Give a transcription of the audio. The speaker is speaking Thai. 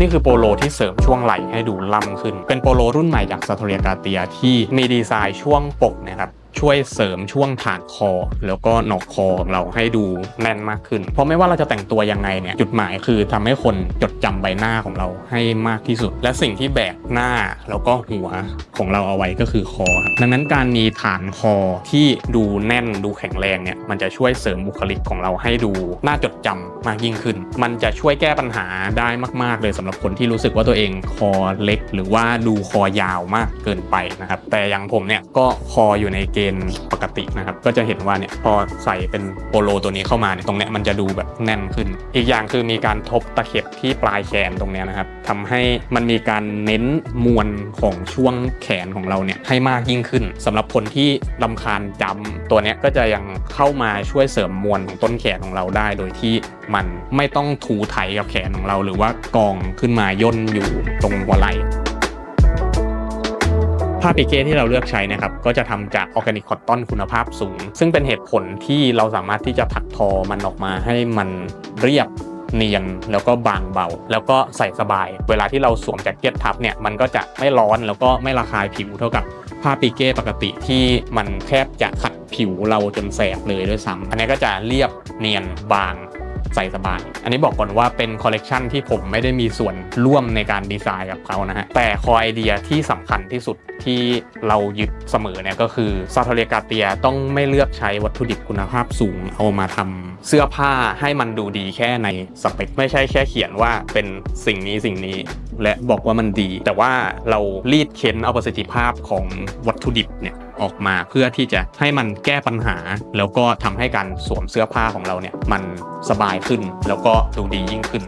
นี่คือโปโลที่เสริมช่วงไหล่ให้ดูล่ำขึ้น เป็นโปโลรุ่นใหม่จากซาโทเรียกาเตียที่มีดีไซน์ช่วงปกนะครับ ช่วยเสริมช่วงฐานคอ แล้วก็หนอกคอของเราให้ดูแน่นมากขึ้น เพราะไม่ว่าเราจะแต่งตัวยังไงเนี่ยจุดหมายคือทำให้คนจดจำใบหน้าของเราให้มากที่สุด และสิ่งที่แบกหน้าแล้วก็หัวของเราเอาไว้ก็คือคอครับดังนั้นการมีฐานคอที่ดูแน่นดูแข็งแรงเนี่ยมันจะช่วยเสริมบุคลิกของเราให้ดูน่าจดจำมากยิ่งขึ้น มันจะช่วยแก้ปัญหาได้มาก ๆ เลยสำหรับคนที่รู้สึกว่าตัวเองคอเล็ก หรือว่าดูคอยาวมากเกินไปนะครับแต่อย่างผมเนี่ยก็คออยู่ในเกณฑ์ปกตินะครับ ก็จะเห็นว่าเนี่ยพอใส่เป็นโปโลตัวนี้เข้ามาเนี่ยตรงเนี้ยมันจะดูแบบแน่นขึ้น อีกอย่างคือมีการทบตะเข็บที่ปลายแขนตรงเนี้ยนะครับทำให้มันมีการเน้นมวลของช่วงแขนของเราเนี่ยให้มากยิ่งขึ้นสำหรับคนที่ลำคาญจำตัวเนี้ยก็จะยังเข้ามาช่วยเสริมมวลของต้นแขนของเราได้ โดยที่มันไม่ต้องถูไถกับแขนของเรา หรือว่ากองขึ้นมาย่นอยู่ตรงหัวไหล่ ผ้าปิเก้ที่เราเลือกใช้นะครับก็จะทำจากออร์แกนิกคอตตอนคุณภาพสูง ซึ่งเป็นเหตุผลที่เราสามารถที่จะถักทอมันออกมาให้มันเรียบเนียนแล้วก็บางเบา แล้วก็ใส่สบาย เวลาที่เราสวมแจ็คเก็ตทับเนี่ยมันก็จะไม่ร้อนแล้วก็ไม่ระคายผิวเท่ากับผ้าปิเก้ปกติที่มันแทบจะขัดผิวเราจนแสบเลยด้วยซ้ำอันนี้ก็จะเรียบเนียนบาง ใส่สบาย อันนี้บอกก่อนว่าเป็นคอลเลกชันที่ผมไม่ได้มีส่วนร่วมในการดีไซน์กับเขานะฮะ แต่คอไอเดียที่สำคัญที่สุดที่เรายึดเสมอเนี่ยก็คือซาโทเรีกาเตียต้องไม่เลือกใช้วัตถุดิบคุณภาพสูง เอามาทำเสื้อผ้าให้มันดูดีแค่ในสเปคไม่ใช่แค่เขียนว่าเป็นสิ่งนี้สิ่งนี้ และบอกว่ามันดี แต่ว่าเรารีดเค้นเอาประสิทธิภาพของวัตถุดิบเนี่ยออกมาเพื่อที่จะให้มันแก้ปัญหา แล้วก็ทำให้การสวมเสื้อผ้าของเราเนี่ยมันสบายขึ้น แล้วก็ดูดียิ่งขึ้น